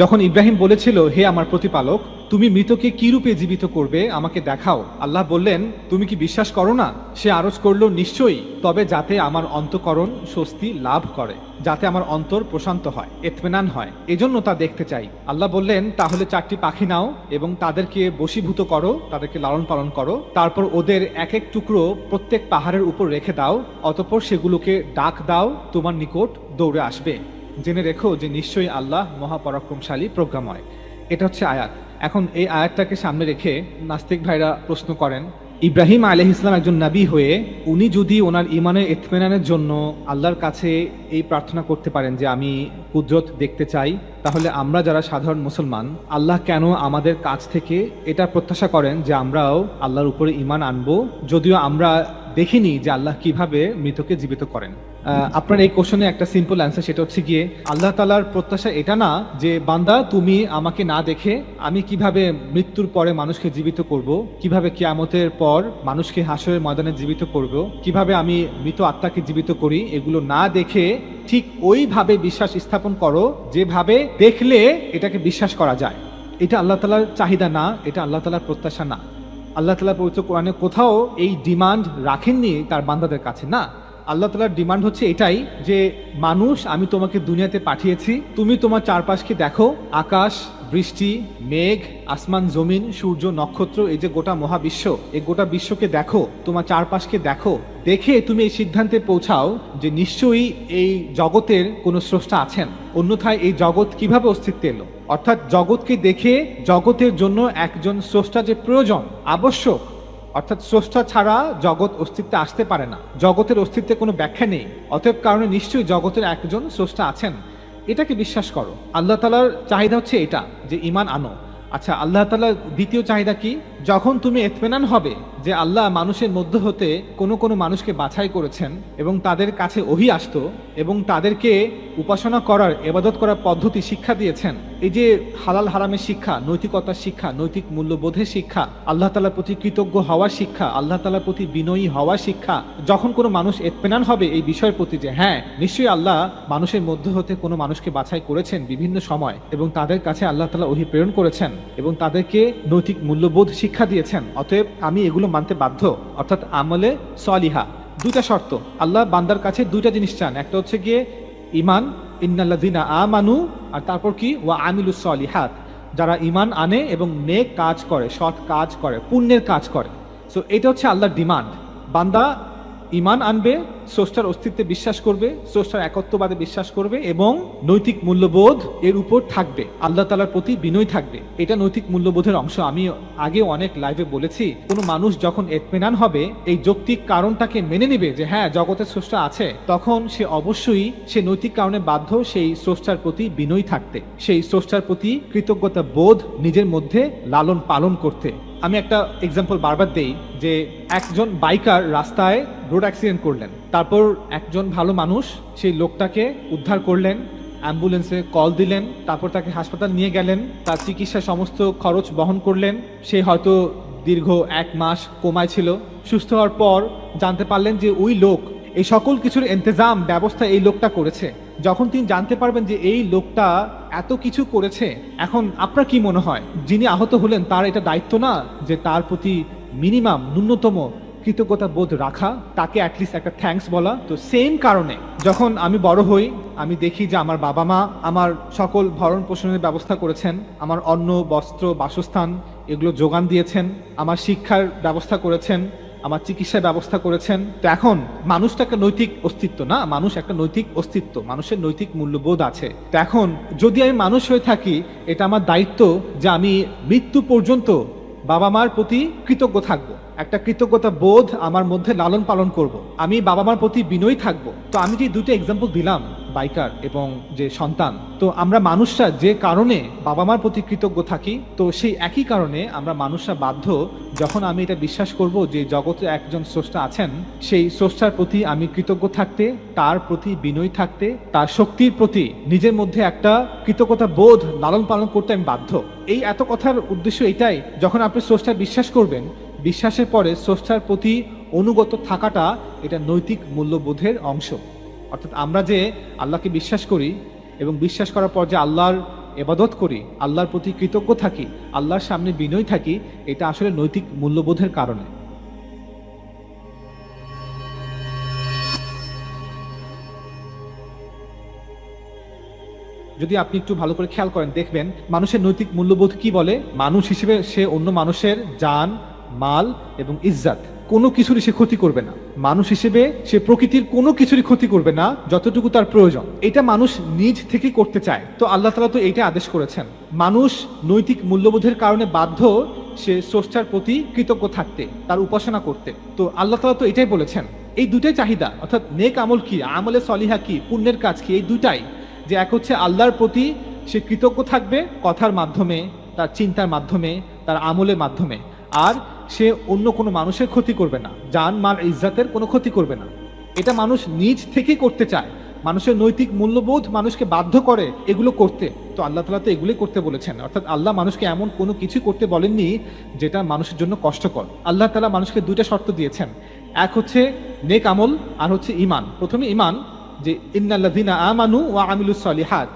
যখন ইব্রাহিম বলেছিল, হে আমার প্রতিপালক, তুমি মৃতকে কি রূপে জীবিত করবে? আমাকে দেখাও। আল্লাহ বললেন, তুমি কি বিশ্বাস করো না? সে আরজ করল, নিশ্চয়ই, তবে যাতে আমার অন্তকরণ স্বস্তি লাভ করে, যাতে আমার অন্তর প্রশান্ত হয়, এতমেনান হয়। এজন্য তা দেখতে চাই। আল্লাহ বললেন, তাহলে চারটি পাখি নাও এবং তাদেরকে বশীভূত করো, তাদেরকে লালন পালন করো। তারপর ওদের এক এক টুকরো প্রত্যেক পাহাড়ের উপর রেখে দাও, অতপর সেগুলোকে ডাক দাও, তোমার নিকট দৌড়ে আসবে। জেনে রেখো যে নিশ্চয়ই আল্লাহ মহাপরাক্রমশালী, প্রজ্ঞাময়। এটা হচ্ছে আয়াত। এখন এই আয়াতটাকে সামনে রেখে নাস্তিক ভাইরা প্রশ্ন করেন, ইব্রাহিম আলহ ইসলাম একজন নাবী হয়ে উনি যদি ওনার ইমানের ইতমেনানের জন্য আল্লাহর কাছে এই প্রার্থনা করতে পারেন যে আমি কুদরত দেখতে চাই, তাহলে আমরা যারা সাধারণ মুসলমান, আল্লাহ কেন আমাদের কাছ থেকে এটা প্রত্যাশা করেন যে আমরাও আল্লাহর উপরে ইমান আনব, যদিও আমরা দেখিনি যে আল্লাহ কীভাবে মৃতকে জীবিত করেন। আপনার এই কোশ্চেনে একটা সিম্পল অ্যান্সার সেটা হচ্ছে গিয়ে, আল্লাহ তালার প্রত্যাশা এটা না যে, বান্দা, তুমি আমাকে না দেখে আমি কীভাবে মৃত্যুর পরে মানুষকে জীবিত করব? কীভাবে কেয়ামতের পর মানুষকে হাসরের ময়দানে জীবিত করব? কীভাবে আমি মৃত আত্মাকে জীবিত করি? এগুলো না দেখে ঠিক ওইভাবে বিশ্বাস স্থাপন করো, যেভাবে দেখলে এটাকে বিশ্বাস করা যায়। এটা আল্লাহ তালার চাহিদা না, এটা আল্লাহ তালার প্রত্যাশা না। আল্লাহ তালা পবিত্র কোরআনে কোথাও এই ডিমান্ড রাখেননি তার বান্দাদের কাছে, না। আল্লাহ তালার ডিমান্ড হচ্ছে এটাই যে, মানুষ, আমি তোমাকে দুনিয়াতে পাঠিয়েছি। তুমি তোমার চারপাশকে দেখো। আকাশ, বৃষ্টি, মেঘ, আসমান, জমিন, সূর্য, নক্ষত্র, এই যে গোটা মহাবিশ্ব, এই গোটা বিশ্বকে দেখো। তোমার চারপাশকে দেখো। দেখে তুমি এই সিদ্ধান্তে পৌঁছাও যে নিশ্চয়ই এই জগতের কোনো স্রষ্টা আছেন। অন্যথায় এই জগৎ কীভাবে অস্তিত্বে এলো? অর্থাৎ জগৎকে দেখে জগতের জন্য একজন স্রষ্টা যে প্রয়োজন, আবশ্যক অর্থাৎ স্রষ্টা ছাড়া জগৎ অস্তিত্বে আসতে পারে না। জগতের অস্তিত্বে কোনো ব্যাখ্যা নেই। অতএব কারণে নিশ্চয়ই জগতের একজন স্রষ্টা আছেন। এটাকে বিশ্বাস করো। আল্লাহ তালার চাহিদা হচ্ছে এটা, যে ইমান আনো। আচ্ছা আল্লাহ তালার দ্বিতীয় চাহিদা কি? যখন তুমি এতমেনান হবে যে আল্লাহ মানুষের মধ্যে হতে কোনো কোনো মানুষকে বাছাই করেছেন এবং তাদের কাছে ওহি আসতো এবং তাদেরকে উপাসনা করার, এবাদত করার পদ্ধতি শিক্ষা দিয়েছেন এই যে হালাল হারামের শিক্ষা, নৈতিকতার শিক্ষা, নৈতিক মূল্যবোধের শিক্ষা, আল্লাহ তালার প্রতি কৃতজ্ঞ হওয়ার শিক্ষা, আল্লাহ তালার প্রতি বিনয়ী হওয়ার শিক্ষা, যখন কোনো মানুষ এতমেনান হবে এই বিষয়ের প্রতি যে হ্যাঁ নিশ্চয়ই আল্লাহ মানুষের মধ্যে হতে কোনো মানুষকে বাছাই করেছেন বিভিন্ন সময় এবং তাদের কাছে আল্লাহ তালা ওহি প্রেরণ করেছেন এবং তাদেরকে নৈতিক মূল্যবোধ শিক্ষা দিয়েছেন। অতএব আমি এগুলো মানতে বাধ্য, অর্থাৎ আমলে সলিহা। দুইটা শর্ত, আল্লাহ বান্দার কাছে দুইটা জিনিস চান। একটা হচ্ছে গিয়ে ইমান ইন্নাল্লাদিনা আ মানু আর তারপর কি? ওয়া আমিলুস সলিহাত, যারা ইমান আনে এবং নেক কাজ করে, সৎ কাজ করে, পুণ্যের কাজ করে। সো এটা হচ্ছে আল্লাহর ডিমান্ড বান্দা ইমান আনবে, স্রষ্টার অস্তিত্বে বিশ্বাস করবে, স্রষ্টার একত্ববাদে বিশ্বাস করবে এবং নৈতিক মূল্যবোধ এর উপর থাকবে। আল্লাহ তালার প্রতি বিনয় থাকবে। এটা নৈতিক মূল্যবোধের অংশ। আমি আগে অনেক লাইভে বলেছি, কোনো মানুষ যখন এতমেনান হবে, এই যৌক্তিক কারণটাকে মেনে নেবে যে হ্যাঁ জগতের স্রষ্টা আছে, তখন সে অবশ্যই সে নৈতিক কারণে বাধ্য সেই স্রষ্টার প্রতি বিনয় থাকতে, সেই স্রষ্টার প্রতি কৃতজ্ঞতা বোধ নিজের মধ্যে লালন পালন করতে। আমি একটা এক্সাম্পল বারবার দেই যে একজন বাইকার রাস্তায় রোড অ্যাক্সিডেন্ট করলেন। তারপর একজন ভালো মানুষ সেই লোকটাকে উদ্ধার করলেন অ্যাম্বুলেন্সে কল দিলেন, তারপর তাকে হাসপাতাল নিয়ে গেলেন, তার চিকিৎসার সমস্ত খরচ বহন করলেন। সে হয়তো দীর্ঘ এক মাস কোমায় ছিল। সুস্থ হওয়ার পর জানতে পারলেন যে ওই লোক এই সকল কিছুর ইন্তজাম ব্যবস্থা এই লোকটা করেছে। যখন তিনি জানতে পারবেন যে এই লোকটা এত কিছু করেছে, এখন আপনার কি মনে হয়? যিনি আহত হলেন, তার এটা দায়িত্ব না যে তার প্রতি মিনিমাম ন্যূনতম কৃতজ্ঞতা বোধ রাখা, তাকে অ্যাটলিস্ট একটা থ্যাঙ্কস বলা? তো সেম কারণে, যখন আমি বড় হই, আমি দেখি যে আমার বাবা মা আমার সকল ভরণ পোষণের ব্যবস্থা করেছেন, আমার অন্ন, বস্ত্র, বাসস্থান এগুলো যোগান দিয়েছেন, আমার শিক্ষার ব্যবস্থা করেছেন আমার চিকিৎসার ব্যবস্থা করেছেন। তো এখন মানুষ তো একটা নৈতিক অস্তিত্ব না? মানুষ একটা নৈতিক অস্তিত্ব। মানুষের নৈতিক মূল্যবোধ আছে। তো এখন যদি আমি মানুষ হয়ে থাকি, এটা আমার দায়িত্ব যে আমি মৃত্যু পর্যন্ত বাবা মার প্রতি কৃতজ্ঞ থাকব। একটা কৃতজ্ঞতা বোধ আমার মধ্যে লালন পালন করব। আমি বাবা মার প্রতি বিনয়ী থাকব তো আমি যে দুটো এক্সাম্পল দিলাম, বাইকার এবং যে সন্তান, তো আমরা মানুষরা যে কারণে বাবা মার প্রতি কৃতজ্ঞ থাকি, তো সেই একই কারণে আমরা মানুষরা বাধ্য যখন আমি এটা বিশ্বাস করব যে জগতে একজন স্রষ্টা আছেন, সেই স্রষ্টার প্রতি আমি কৃতজ্ঞ থাকতে, তার প্রতি বিনয়ী থাকতে, তার শক্তির প্রতি নিজের মধ্যে একটা কৃতজ্ঞতা বোধ লালন পালন করতে আমি বাধ্য এই এত কথার উদ্দেশ্য এটাই, যখন আপনি স্রষ্টা বিশ্বাস করবেন বিশ্বাসের পরে স্রষ্টার প্রতি অনুগত থাকাটা এটা নৈতিক মূল্যবোধের অংশ। অর্থাৎ আমরা যে আল্লাহকে বিশ্বাস করি এবং বিশ্বাস করার পর যে আল্লাহর এবাদত করি, আল্লাহর প্রতি কৃতজ্ঞ থাকি, আল্লাহর সামনে বিনয় থাকি, এটা আসলে নৈতিক মূল্যবোধের কারণে। যদি আপনি একটু ভালো করে খেয়াল করেন, দেখবেন মানুষের নৈতিক মূল্যবোধ কি বলে? মানুষ হিসেবে সে অন্য মানুষের জান মাল এবং ইজ্জাত। কোনো কিছুরই সে ক্ষতি করবে না। মানুষ হিসেবে সে প্রকৃতির কোনো কিছুরই ক্ষতি করবে না, যতটুকু তার প্রয়োজন। এটা মানুষ নিজ থেকেই করতে চায়। তো আল্লাহ তালা তো এইটা আদেশ করেছেন। মানুষ নৈতিক মূল্যবোধের কারণে বাধ্য সে স্রষ্টার প্রতি কৃতজ্ঞ থাকতে, তার উপাসনা করতে। তো আল্লাহ তালা তো এটাই বলেছেন। এই দুটাই চাহিদা, অর্থাৎ নেক আমল কি, আমলে সলিহা কি, পুণ্যের কাজ কি, এই দুটাই যে এক হচ্ছে আল্লাহর প্রতি সে কৃতজ্ঞ থাকবে কথার মাধ্যমে, তার চিন্তার মাধ্যমে, তার আমলের মাধ্যমে। আর সে অন্য কোনো মানুষের ক্ষতি করবে না। জান, মাল, ইজ্জাতের কোনো ক্ষতি করবে না। এটা মানুষ নিজ থেকেই করতে চায়। মানুষের নৈতিক মূল্যবোধ মানুষকে বাধ্য করে এগুলো করতে। তো আল্লাহ তালা তো এগুলোই করতে বলেছেন। অর্থাৎ আল্লাহ মানুষকে এমন কোনো কিছু করতে বলেননি যেটা মানুষের জন্য কষ্টকর। আল্লাহ তালা মানুষকে দুইটা শর্ত দিয়েছেন। এক হচ্ছে নেক আমল, আর হচ্ছে ইমান প্রথমে ইমান যে ইন্নাল্লাযিনা আমানু ওয়া আমিলুস সলিহাত।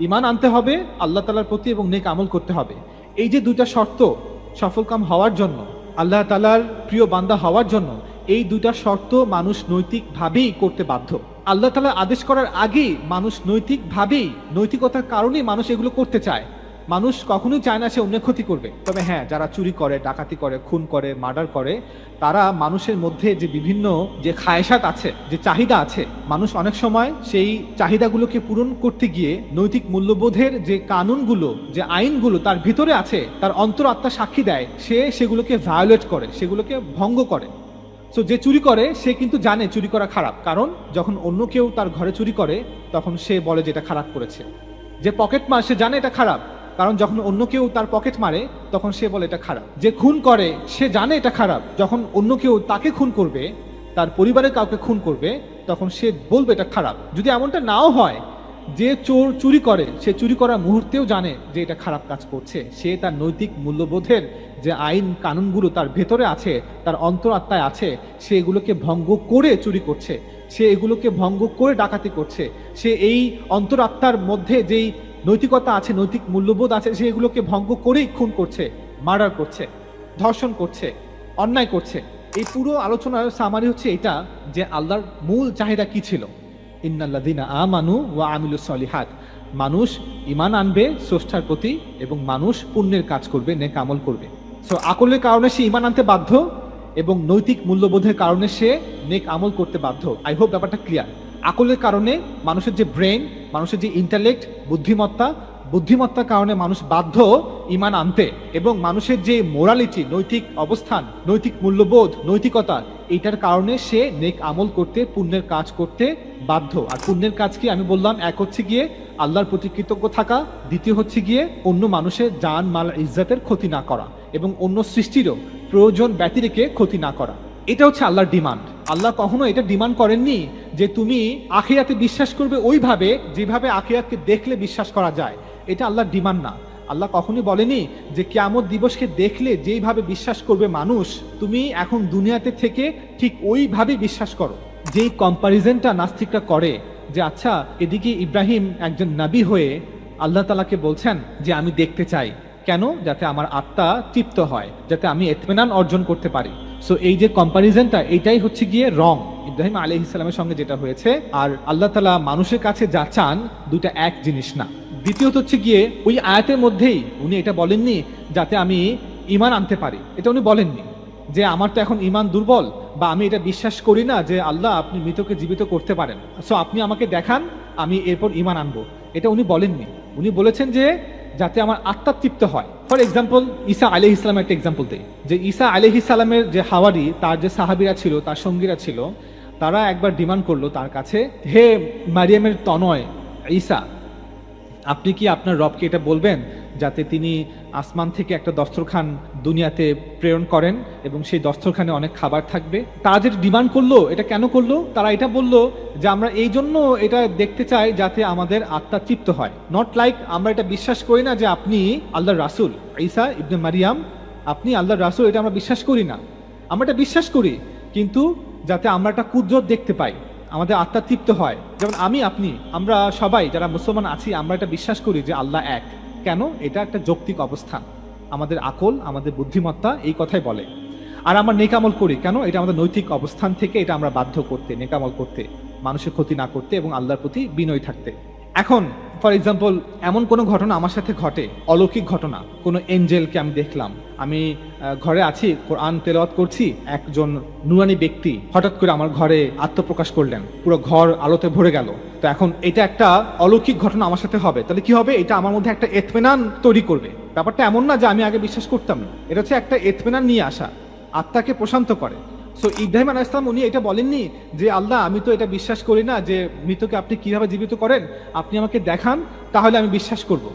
ইমান আনতে হবে, আল্লাহ তালার প্রতি এবং নেক আমল করতে হবে। এই যে দুইটা শর্ত সফলকাম হওয়ার জন্য আল্লাহ তালার প্রিয় বান্দা হওয়ার জন্য এই দুইটা শর্ত মানুষ নৈতিকভাবেই করতে বাধ্য। আল্লাহ তালা আদেশ করার আগেই মানুষ নৈতিকভাবেই নৈতিকতার কারণেই মানুষ এগুলো করতে চায়। মানুষ কখনোই চায় না সে অন্যের ক্ষতি করবে। তবে হ্যাঁ যারা চুরি করে, ডাকাতি করে, খুন করে, মার্ডার করে, তারা মানুষের মধ্যে যে বিভিন্ন যে খায়সাত আছে, যে চাহিদা আছে, মানুষ অনেক সময় সেই চাহিদাগুলোকে পূরণ করতে গিয়ে নৈতিক মূল্যবোধের যে কানুনগুলো, যে আইনগুলো তার ভিতরে আছে, তার অন্তর আত্মা সাক্ষী দেয়, সে সেগুলোকে ভায়োলেট করে, সেগুলোকে ভঙ্গ করে। সো যে চুরি করে, সে কিন্তু জানে চুরি করা খারাপ। কারণ, যখন অন্য কেউ তার ঘরে চুরি করে, তখন সে বলে যে এটা খারাপ করেছে। যে পকেট মার, সে জানে এটা খারাপ। কারণ যখন অন্য কেউ তার পকেট মারে, তখন সে বলে এটা খারাপ। যে খুন করে, সে জানে এটা খারাপ। যখন অন্য কেউ তাকে খুন করবে, তার পরিবারের কাউকে খুন করবে, তখন সে বলবে এটা খারাপ। যদি এমনটা নাও হয়, যে চোর চুরি করে, সে চুরি করার মুহূর্তেও জানে যে এটা খারাপ কাজ করছে। সে তার নৈতিক মূল্যবোধের যে আইন কানুনগুলো তার ভেতরে আছে, তার অন্তর আত্মায় আছে, সে এগুলোকে ভঙ্গ করে চুরি করছে। সে এগুলোকে ভঙ্গ করে ডাকাতি করছে। সে এই অন্তর আত্মার মধ্যে যেই নৈতিকতা আছে, নৈতিক মূল্যবোধ আছে, সে এগুলোকে ভঙ্গ করেই খুন করছে, মার্ডার করছে, ধর্ষণ করছে, অন্যায় করছে। এই পুরো আলোচনার সামারি হচ্ছে এটা যে আল্লাহর মূল চাহিদা কি ছিল? ইন্নাল্লাদিনা আমানু ওয়া আমিলুস সলিহাত। মানুষ ইমান আনবে স্রষ্টার প্রতি এবং মানুষ পুণ্যের কাজ করবে, নেক আমল করবে। সো আকলের কারণে সে ইমান আনতে বাধ্য এবং নৈতিক মূল্যবোধের কারণে সে নেক আমল করতে বাধ্য। আই হোপ ব্যাপারটা ক্লিয়ার আকলের কারণে মানুষের যে ব্রেন, মানুষের যে ইন্টালেক্ট, বুদ্ধিমত্তা, বুদ্ধিমত্তার কারণে মানুষ বাধ্য ইমান আনতে এবং মানুষের যে মোরালিটি নৈতিক অবস্থান, নৈতিক মূল্যবোধ, নৈতিকতা, এইটার কারণে সে নেক আমল করতে, পুণ্যের কাজ করতে বাধ্য। আর পুণ্যের কাজ কি? আমি বললাম, এক হচ্ছে গিয়ে আল্লাহর প্রতি কৃতজ্ঞ থাকা, দ্বিতীয় হচ্ছে গিয়ে অন্য মানুষের জান, মাল, ইজ্জাতের ক্ষতি না করা এবং অন্য সৃষ্টিরও প্রয়োজন ব্যতিরেকে ক্ষতি না করা। এটা হচ্ছে আল্লাহর ডিমান্ড আল্লাহ কখনো এটা ডিমান্ড করেননি যে তুমি আখিরাতে বিশ্বাস করবে ওইভাবে যেভাবে আখিরাতকে দেখলে বিশ্বাস করা যায়। এটা আল্লাহর ডিমান্ড না। আল্লাহ কখনই বলেনি যে কেয়ামত দিবসকে দেখলে যেইভাবে বিশ্বাস করবে মানুষ, তুমি এখন দুনিয়াতে থেকে ঠিক ওইভাবে বিশ্বাস করো। যেই কম্পারিজনটা নাস্তিকরা করে যে আচ্ছা এদিকে ইব্রাহিম একজন নাবী হয়ে আল্লাহ তালাকে বলছেন যে আমি দেখতে চাই। কেন? যাতে আমার আত্মা তৃপ্ত হয়, যাতে আমি এতমেনান অর্জন করতে পারি। সো এই যে কম্পারিজনটা এটাই হচ্ছে গিয়ে রং ইব্রাহিম আলী ইসলামের সঙ্গে যেটা হয়েছে, আর আল্লাহ তালা মানুষের কাছে যা চান, দুইটা এক জিনিস না। দ্বিতীয়ত হচ্ছে গিয়ে, ওই আয়াতের মধ্যেই উনি এটা বলেননি, যাতে আমি ইমান আনতে পারি। এটা উনি বলেননি যে, আমার তো এখন ইমান দুর্বল, বা আমি এটা বিশ্বাস করি না যে, আল্লাহ আপনি মৃতকে জীবিত করতে পারেন। সো আপনি আমাকে দেখান, আমি এরপর ইমান আনব। এটা উনি বলেননি। উনি বলেছেন যে, যাতে আমার আত্মা তৃপ্ত হয়। ফর এক্সাম্পল ঈসা আলহ ইসলামের একটা এক্সাম্পল দেয় যে ঈসা আলহ ইসলামের যে হাওয়ারি, তার যে সাহাবিরা ছিল, তার সঙ্গীরা ছিল, তারা একবার ডিমান্ড করল তার কাছে, হে মারিয়ামের তনয়, ঈসা, আপনি কি আপনার রবকে এটা বলবেন? যাতে তিনি আসমান থেকে একটা দস্তরখান দুনিয়াতে প্রেরণ করেন এবং সেই দস্তরখানে অনেক খাবার থাকবে। তারা যেটা ডিমান্ড করল, এটা কেন করল? তারা এটা বলল যে, আমরা এই জন্য এটা দেখতে চাই যাতে আমাদের আত্মা তৃপ্ত হয়। নট লাইক আমরা এটা বিশ্বাস করি না যে আপনি আল্লাহ রাসুল। ঈসা ইবনে মারিয়াম, আপনি আল্লাহ রাসুল, এটা আমরা বিশ্বাস করি না। আমরা এটা বিশ্বাস করি, কিন্তু যাতে আমরা একটা কুদরত দেখতে পাই, আমাদের আত্মা তৃপ্ত হয়। যেমন আমি, আপনি, আমরা সবাই যারা মুসলমান আছি, আমরা এটা বিশ্বাস করি যে আল্লাহ এক। কেন? এটা একটা যৌক্তিক অবস্থান। আমাদের আকল, আমাদের বুদ্ধিমত্তা এই কথাই বলে। আর আমরা নেকামল করি। কেন? এটা আমাদের নৈতিক অবস্থান থেকে এটা আমরা বাধ্য করতে, নেকামল করতে, মানুষের ক্ষতি না করতে এবং আল্লাহর প্রতি বিনয় থাকতে। এখন ফর এক্সাম্পল এমন কোনো ঘটনা আমার সাথে ঘটে, অলৌকিক ঘটনা, কোনো এঞ্জেলকে আমি দেখলাম। আমি ঘরে আছি, কোরআন তেলাওয়াত করছি, একজন নুরানি ব্যক্তি হঠাৎ করে আমার ঘরে আত্মপ্রকাশ করলেন, পুরো ঘর আলোতে ভরে গেল। তো এখন এটা একটা অলৌকিক ঘটনা আমার সাথে হবে। তাহলে কি হবে? এটা আমার মধ্যে একটা এথমেনান তৈরি করবে। ব্যাপারটা এমন না যে আমি আগে বিশ্বাস করতাম না। এটা হচ্ছে একটা এথমেনান নিয়ে আসা, আত্মাকে প্রশান্ত করে। সো ইব্রাহিম আলাহ ইসলাম উনি এটা বলেননি যে, আল্লাহ, আমি তো এটা বিশ্বাস করি না যে, মৃতকে আপনি কীভাবে জীবিত করেন। আপনি আমাকে দেখান, তাহলে আমি বিশ্বাস করব।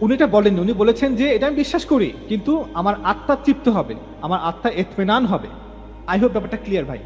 উনি এটা বলেননি। উনি বলেছেন যে, এটা আমি বিশ্বাস করি, কিন্তু আমার আত্মা তৃপ্ত হবে। আমার আত্মা এতমেনান হবে। আই হোপ ব্যাপারটা ক্লিয়ার ভাই।